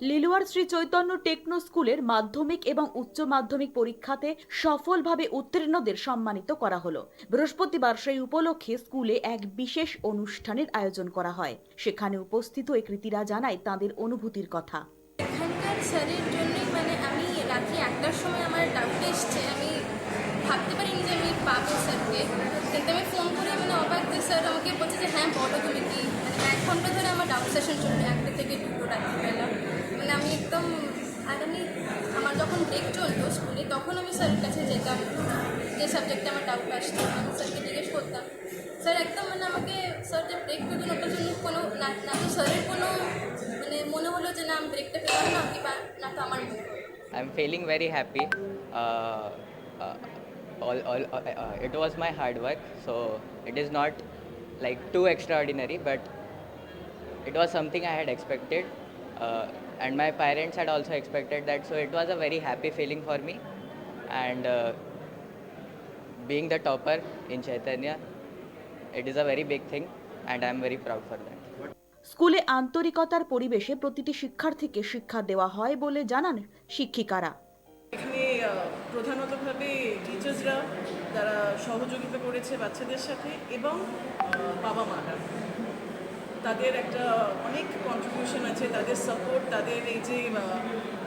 লিলুয়ার Shri Chaitanya techno স্কুলের মাধ্যমিক এবং উচ্চ মাধ্যমিক পরীক্ষাতে সফলভাবে উত্তীর্ণদের সম্মানিত করা হলো। বৃহস্পতিবার সেই উপলক্ষে স্কুলে এক বিশেষ অনুষ্ঠানের আয়োজন করা হয়। সেখানে উপস্থিত ওই কৃতীরা জানায় তাদের অনুভূতির কথা। এখানকার স্যারের জন্যই মানে আমি রাত্রি একটার সময় আমার ডাউট এসছে। আমি ভাবতে পারিনি যে আমি পাবো স্যারকে। কিন্তু আমি ফোন করে মানে অবাক যে স্যার আমাকে বলছে যে হ্যাঁ বলো তুমি কি? মানে এক ঘণ্টা ধরে আমার ডাউট সেশন চলবে একটা থেকে দুটো রাত্রিবেলা মানে আমি একদম আর আমি আমার যখন ব্রেক চলতো স্কুলে তখন আমি স্যারের কাছে যেতাম। যে সাবজেক্টে আমার ডাউট আসতো আমি স্যারকে জিজ্ঞেস করতাম। স্যার একদম মানে আমাকে স্যার যে ব্রেক পেতেন ওটার জন্য কোনো না না তো স্যারের কোনো মানে মনে হলো যে না আমি ব্রেকটা পেলাম না কি না তো আমার feeling very happy. Uh, uh, all, all, uh, uh, it was my hard work, so it is not like too extraordinary, but it was something I had expected, uh, and my parents had also expected that. So it was a very happy feeling for me, and uh, being the topper in Chaitanya, it is a very big thing, and I am very proud for that. স্কুলে আন্তরিকতার পরিবেশে প্রতিটি শিক্ষার্থীকে শিক্ষা দেওয়া হয় বলে জানান শিক্ষিকারা এখানে প্রধানতভাবে টিচার্সরা তারা সহযোগিতা করেছে বাচ্চাদের সাথে এবং বাবা মারা তাদের একটা অনেক কন্ট্রিবিউশন আছে তাদের সাপোর্ট তাদের এই যে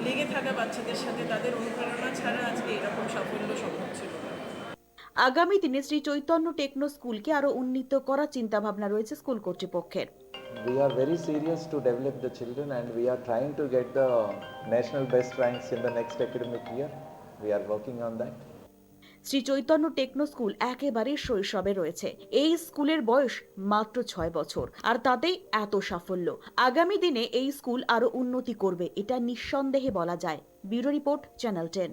লেগে থাকা বাচ্চাদের সাথে তাদের অনুপ্রেরণা ছাড়া আজকে এরকম সাফল্য সম্ভব ছিল আগামী দিনে শ্রী চৈতন্য টেকনো স্কুলকে আরও উন্নীত করার চিন্তা ভাবনা রয়েছে স্কুল কর্তৃপক্ষের We are very serious to develop the children and we are trying to get the national best ranks in the next academic year. We are working on that. Shri Chaitanya techno school একেবারে শৈশবে রয়েছে। এই স্কুলের বয়স মাত্র ছয় বছর, আর তাতেই এত সাফল্য। আগামী দিনে এই স্কুল আরও উন্নতি করবে, এটা নিঃসন্দেহে বলা যায়। Bureau report, channel ten.